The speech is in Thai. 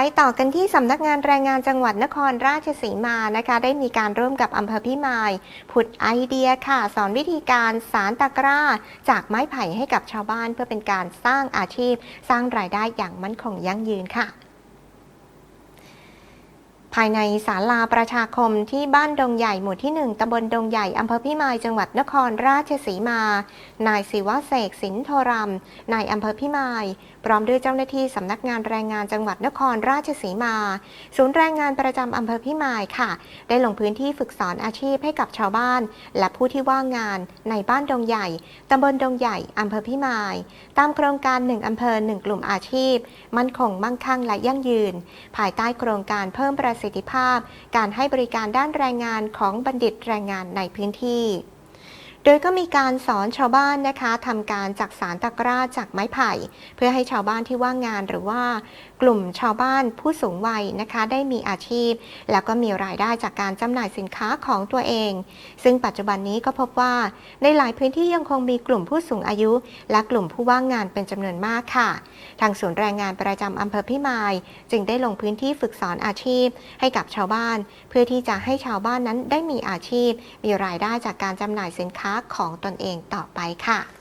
ไปต่อกันที่สำนักงานแรงงานจังหวัดนครราชสีมานะคะ ได้มีการร่วมกับอำเภอพิมาย ผุดไอเดียค่ะ สอนวิธีการสารตะกร้า จากไม้ไผ่ให้กับชาวบ้านเพื่อเป็นการสร้างอาชีพ สร้างรายได้อย่างมั่นคงยั่งยืนค่ะายในศาลาประชาคมที่บ้านดงใหญ่หมู่ที่ 1ตำบลดงใหญ่อำเภอพิมายจังหวัดนครราชสีมา นายศิวะเสกสินโทรมนายอำเภอพิมาย พร้อมด้วยเจ้าหน้าที่สำนักงานแรงงานจังหวัดนครราชสีมา ศูนย์แรงงานประจำอำเภอพิมายค่ะ ได้ลงพื้นที่ฝึกสอนอาชีพให้กับชาวบ้าน และผู้ที่ว่างงานในบ้านดงใหญ่ตำบลดงใหญ่อำเภอพิมาย ตามโครงการ1อำเภอ1กลุ่มอาชีพ มั่นคงมั่งคั่งและยั่งยืน ภายใต้โครงการเพิ่มประสิทธิสิทธิภาพ การให้บริการด้านแรงงานของบัณฑิตแรงงานในพื้นที่ ดยก็มีการสอนชาวบ้านนะคะทำการจักสารตะกร้าจากไม้ไผ่ เพื่อให้ชาวบ้านที่ว่างงานหรือว่ากลุ่มชาวบ้านผู้สูงวัยนะคะ ได้มีอาชีพ แล้วก็มีรายได้จากการจำหน่ายสินค้าของตัวเอง ซึ่งปัจจุบันนี้ก็พบว่า ในหลายพื้นที่ยังคงมีกลุ่มผู้สูงอายุ และกลุ่มผู้ว่างงานเป็นจำนวนมากค่ะ ทางศูนย์แรงงานประจำอำเภอพิมาย จึงได้ลงพื้นที่ฝึกสอนอาชีพ ให้กับชาวบ้าน เพื่อที่จะให้ชาวบ้านนั้นได้มีอาชีพ มีรายได้จากการจำหน่ายสินค้าของตนเองต่อไปค่ะ